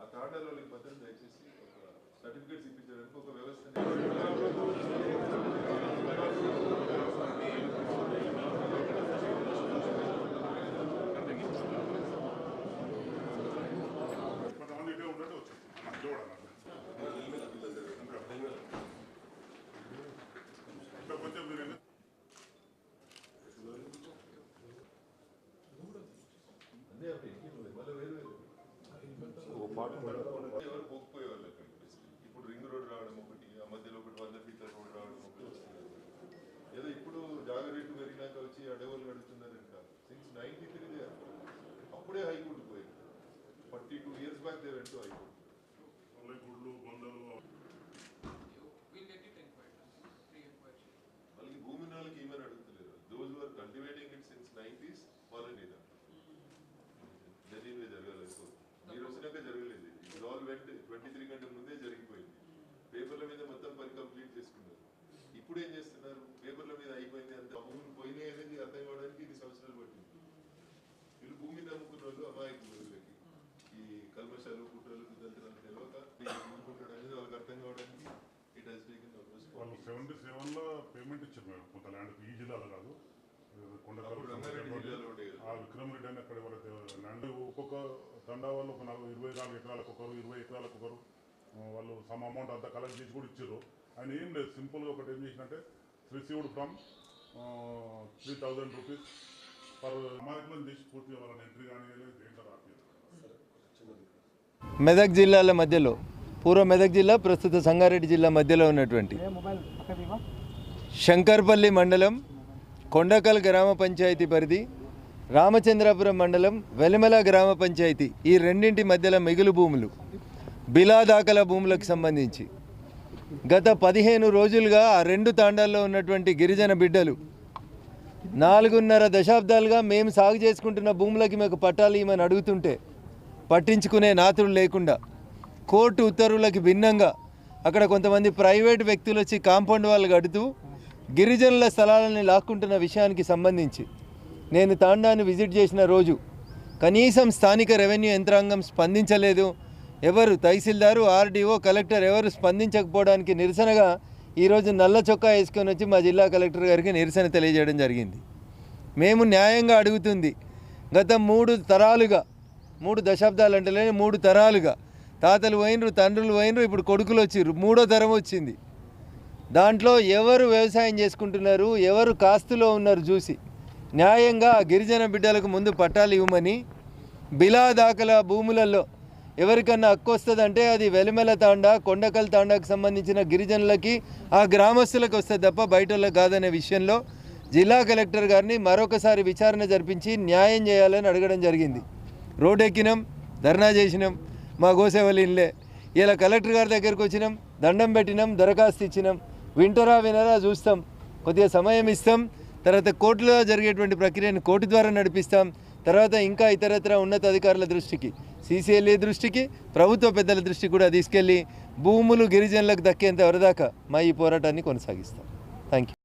ఆ తాడాలో పద్ధతి దయచేసి ఒక సర్టిఫికేట్స్ ఇప్పించడానికి ఒక వ్యవస్థ ఎవరు పోకపోయేవాళ్ళు ఇప్పుడు రింగ్ రోడ్ రావడం ఒకటి ఆ మధ్యలో ఒకటి వంద ఫీట్ల రోడ్ రావడం ఒకటి ఏదో ఇప్పుడు జాగ్రత్త పెరిగినాక వచ్చి అడవులు ట్వంటీ త్రీ కంటే ముందే జరిగిపోయింది. పేపర్ల మీద మొత్తం పని కంప్లీట్ చేసుకున్నారు. ఇప్పుడు ఏం చేస్తున్నారు? పేపర్ల మీద అయిపోయింది అంత. పోయినాయి అనేది అర్థం కావడానికి ఇది సంవత్సరాలు పట్టింది. వీళ్ళు భూమి నమ్ముకున్న వాళ్ళు అమాయకులకి. ఈ కల్మశాలు కుట్రలు కుతంత్రాలు తెలియక అనేది వాళ్ళకి అర్థం కావడానికి ఇట్ హెస్ టేకెన్ వాళ్ళు సెవెంటీ సెవెన్లో పేమెంట్ ఇచ్చారు మేడం. కొంత ల్యాండ్ ఈ జిల్లాలో కాదు. అప్పుడు విక్రమరెడ్డి అని అక్కడ ఎవరైతే ల్యాండ్ ఒక్కొక్క తండా వాళ్ళు ఒక నలభై ఇరవై నాలుగు ఎకరాలకు ఒకరు ఇరవై ఎకరాలకు ఒకరు వాళ్ళు సమ్ అమౌంట్ అంతా కలెక్ట్ చేసి కూడా ఇచ్చారు. ఆయన ఏం లేదు సింపుల్గా ఒకటి ఏం చేసినట్టే received from three thousand rupees per అమాయకులను చేసి పూర్తిగా వాళ్ళని ఎంట్రీ కానీ దేంట్లో మెదక్ జిల్లాల మధ్యలో పూర్వ మెదక్ జిల్లా ప్రస్తుత సంగారెడ్డి జిల్లా మధ్యలో ఉన్నటువంటి శంకర్పల్లి మండలం కొండకల్ గ్రామ పంచాయతీ పరిధి రామచంద్రాపురం మండలం వెలిమల గ్రామ పంచాయతీ. ఈ రెండింటి మధ్యలో మిగులు భూములు. బిలాదాకల భూములకు సంబంధించి. గత పదిహేను రోజులుగా ఆ రెండు తాండాల్లో ఉన్నటువంటి గిరిజన బిడ్డలు. నాలుగున్నర దశాబ్దాలుగా మేము సాగు చేసుకుంటున్న భూములకి మీకు పట్టాలు ఇవ్వమని అడుగుతుంటే పట్టించుకునే నాతుడు లేకుండా కోర్టు ఉత్తర్వులకి భిన్నంగా అక్కడ కొంతమంది ప్రైవేట్ వ్యక్తులు వచ్చి కాంపౌండ్ వాళ్ళు కడుతూ గిరిజనుల స్థలాలని లాక్కుంటున్న విషయానికి సంబంధించి. నేను తాండాన్ని విజిట్ చేసిన రోజు కనీసం స్థానిక రెవెన్యూ యంత్రాంగం స్పందించలేదు. ఎవరు తహసీల్దారు ఆర్డీఓ కలెక్టర్ ఎవరు స్పందించకపోవడానికి నిరసనగా ఈరోజు నల్ల చొక్కా వేసుకొని వచ్చి మా జిల్లా కలెక్టర్ గారికి నిరసన తెలియజేయడం జరిగింది. మేము న్యాయంగా అడుగుతుంది. గత మూడు తరాలుగా మూడు దశాబ్దాలు అంటేనే మూడు తరాలుగా తాతలు పోయినరు తండ్రులు పోయినరు ఇప్పుడు కొడుకులు వచ్చిర్రు. మూడో తరం వచ్చింది. దాంట్లో ఎవరు వ్యవసాయం చేసుకుంటున్నారు ఎవరు కాస్తులో ఉన్నారు చూసి. న్యాయంగా గిరిజన బిడ్డలకు ముందు పట్టాలు ఇవ్వమని బిలాదాఖల భూములలో ఎవరికన్నా హక్కు వస్తుందంటే అది వెలిమెల తాండా కొండకల్ తాండాకు సంబంధించిన గిరిజనులకి ఆ గ్రామస్తులకు వస్తుంది తప్ప బయట కాదనే విషయంలో జిల్లా కలెక్టర్ గారిని మరొకసారి విచారణ జరిపించి న్యాయం చేయాలని అడగడం జరిగింది. రోడ్ ఎక్కినాం ధర్నా చేసినాం మా గోసేవల్లి ఇల్లే. ఇలా కలెక్టర్ గారి దగ్గరికి వచ్చినాం దండం పెట్టినాం దరఖాస్తు ఇచ్చినాం. వింటరా వినరా చూస్తాం. కొద్దిగా సమయం ఇస్తాం. తర్వాత కోర్టులో జరిగేటువంటి ప్రక్రియను కోర్టు ద్వారా నడిపిస్తాం. తర్వాత ఇంకా ఇతరత్ర ఉన్నతాధికారుల దృష్టికి సీసీఎల్ఏ దృష్టికి ప్రభుత్వ పెద్దల దృష్టికి కూడా తీసుకెళ్ళి భూములు గిరిజనులకు దక్కేంత వరదాకా మా ఈ పోరాటాన్ని కొనసాగిస్తాం. Thank you